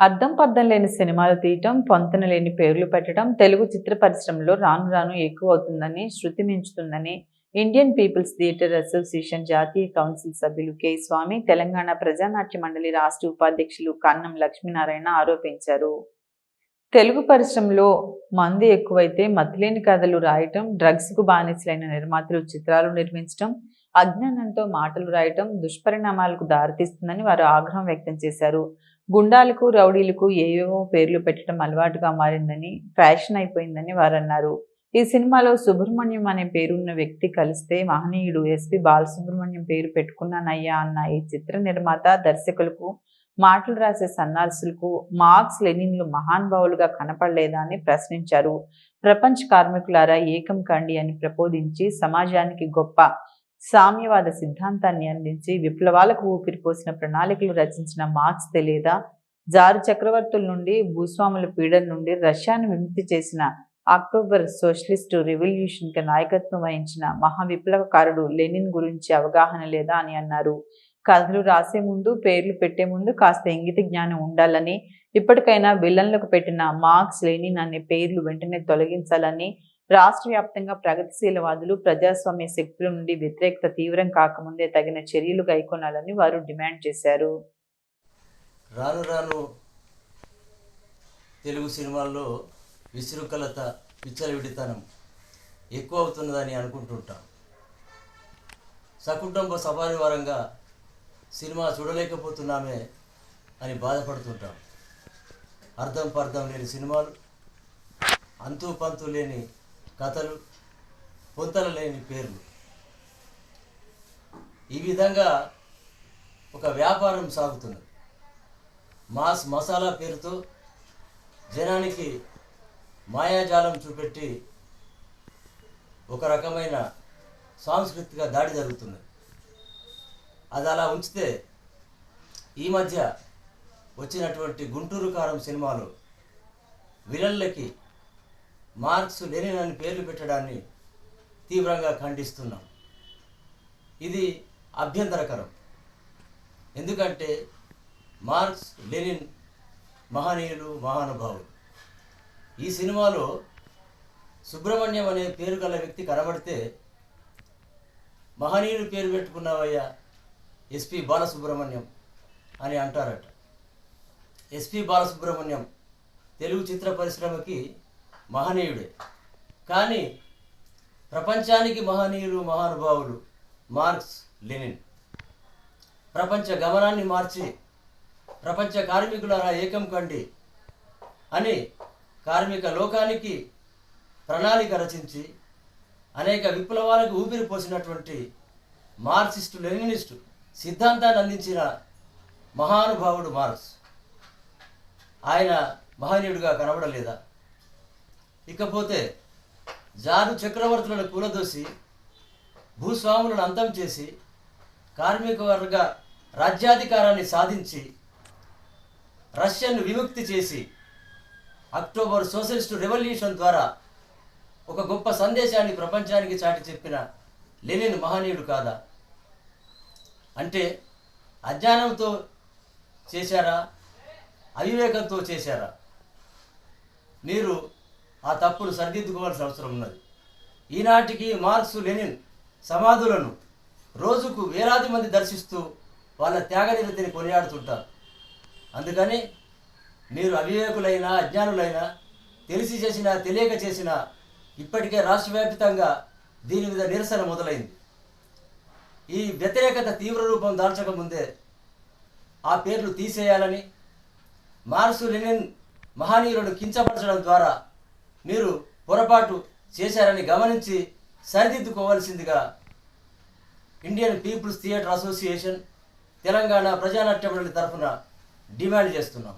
అర్థం పర్థం లేని సినిమాలు తీయటం పొంతన లేని పేర్లు పెట్టడం తెలుగు చిత్ర పరిశ్రమలో రాను రాను ఎక్కువ అవుతుందని శృతి మించుతుందని ఇండియన్ పీపుల్స్ థియేటర్ అసోసియేషన్ జాతీయ కౌన్సిల్ సభ్యులు కె. స్వామి తెలంగాణ ప్రజానాట్య మండలి రాష్ట్ర ఉపాధ్యక్షులు కన్నం లక్ష్మీనారాయణ ఆరోపించారు. తెలుగు పరిశ్రమలో మందు ఎక్కువైతే మతిలేని కథలు రాయటం డ్రగ్స్కు బానిసలైన నిర్మాతలు చిత్రాలు నిర్మించడం అజ్ఞానంతో మాటలు రాయటం దుష్పరిణామాలకు దారితీస్తుందని వారు ఆగ్రహం వ్యక్తం చేశారు. గుండాలకు రౌడీలకు ఏవేవో పేర్లు పెట్టడం అలవాటుగా మారిందని ఫ్యాషన్ అయిపోయిందని వారన్నారు. ఈ సినిమాలో సుబ్రహ్మణ్యం అనే పేరున్న వ్యక్తి కలిస్తే మహనీయుడు ఎస్పి బాలసుబ్రహ్మణ్యం పేరు పెట్టుకున్నానయ్యా అన్న ఈ చిత్ర నిర్మాత దర్శకులకు మాటలు రాసే సన్నాసులకు మార్క్స్ లెనిన్లు మహానుభావులుగా కనపడలేదా అని ప్రశ్నించారు. ప్రపంచ కార్మికులారా ఏకం కండి అని ప్రబోధించి సమాజానికి గొప్ప సామ్యవాద సిద్ధాంతాన్ని అందించి విప్లవాలకు ఊపిరిపోసిన ప్రణాళికలు రచించిన మార్క్స్ తెలియదా? జారు చక్రవర్తుల నుండి భూస్వాముల పీడన నుండి రష్యాను విముక్తి చేసిన అక్టోబర్ సోషలిస్టు రెవల్యూషన్కి నాయకత్వం వహించిన మహా విప్లవకారుడు లెనిన్ గురించి అవగాహన లేదా అని అన్నారు. కథలు రాసే ముందు పేర్లు పెట్టే ముందు కాస్త ఇంగిత జ్ఞానం ఉండాలని ఇప్పటికైనా విలన్లకు పెట్టిన మార్క్స్ లెనిన్ అనే పేర్లు వెంటనే తొలగించాలని రాష్ట్ర వ్యాప్తంగా ప్రగతిశీలవాదులు ప్రజాస్వామ్య శక్తుల నుండి వ్యతిరేకత తీవ్రం కాకముందే తగిన చర్యలు గైకొనాలని వారు డిమాండ్ చేశారు. రాను రాను తెలుగు సినిమాల్లో విశృంఖలత విచ్చలవిడితనం ఎక్కువ అవుతున్నదని అనుకుంటుంటాం. సకుటుంబ సభానివారంగా సినిమా చూడలేకపోతున్నామే అని బాధపడుతుంటాం. అర్థం పర్థం లేని సినిమాలు అంతు పంతు లేని కథలు పొంతల లేని పేర్లు. ఈ విధంగా ఒక వ్యాపారం సాగుతున్నది. మాస్ మసాలా పేరుతో జనానికి మాయాజాలం చూపెట్టి ఒక రకమైన సాంస్కృతిక దాడి జరుగుతున్నది. అది అలా ఉంచితే ఈ మధ్య వచ్చినటువంటి గుంటూరు కారం సినిమాలో విలన్లకి మార్క్స్ లెనిన్ అని పేర్లు పెట్టడాన్ని తీవ్రంగా ఖండిస్తున్నాం. ఇది అభ్యంతరకరం. ఎందుకంటే మార్క్స్ లెనిన్ మహనీయులు మహానుభావులు. ఈ సినిమాలో సుబ్రహ్మణ్యం అనే పేరు గల వ్యక్తి కనబడితే మహనీయుడు పేరు పెట్టుకున్నావయ్యా ఎస్పి బాలసుబ్రహ్మణ్యం అని అంటారట. ఎస్పి బాలసుబ్రహ్మణ్యం తెలుగు చిత్ర పరిశ్రమకి మహనీయుడే. కానీ ప్రపంచానికి మహనీయులు మహానుభావులు మార్క్స్ లెనిన్. ప్రపంచ గమనాన్ని మార్చి ప్రపంచ కార్మికులారా ఏకం కండి అని కార్మిక లోకానికి ప్రణాళిక రచించి అనేక విప్లవాలకు ఊపిరి పోసినటువంటి మార్క్సిస్టు లెనినిస్టు సిద్ధాంతాన్ని అందించిన మహానుభావుడు మార్క్స్. ఆయన మహనీయుడిగా కనబడలేదా? ఇకపోతే జారు చక్రవర్తులను కూలదోసి భూస్వాములను అంతం చేసి కార్మిక వర్గ రాజ్యాధికారాన్ని సాధించి రష్యను విముక్తి చేసి అక్టోబర్ సోషలిస్టు రెవల్యూషన్ ద్వారా ఒక గొప్ప సందేశాన్ని ప్రపంచానికి చాటి చెప్పిన లెనిన్ మహనీయుడు కాదా? అంటే అజ్ఞానంతో చేశారా? అవివేకంతో చేశారా? మీరు ఆ తప్పులు సరిదిద్దుకోవాల్సిన అవసరం ఉన్నది. ఈనాటికి మార్క్స్ లెనిన్ సమాధులను రోజుకు వేలాది మంది దర్శిస్తూ వాళ్ళ త్యాగనిరతిని కొనియాడుతుంటారు. అందుకని మీరు అవివేకులైనా అజ్ఞానులైనా తెలిసి చేసినా తెలియక చేసినా ఇప్పటికే రాష్ట్రవ్యాప్తంగా దీని మీద నిరసన మొదలైంది. ఈ వ్యతిరేకత తీవ్ర రూపం దాల్చకముందే ఆ పేర్లు తీసేయాలని మార్సు లెనిన్ మహనీయులను కించపరచడం ద్వారా మీరు పొరపాటు చేశారని గమనించి సరిదిద్దుకోవాల్సిందిగా Indian people's theatre association Telangana Prajanatya మండలి తరఫున డిమాండ్ చేస్తున్నాం.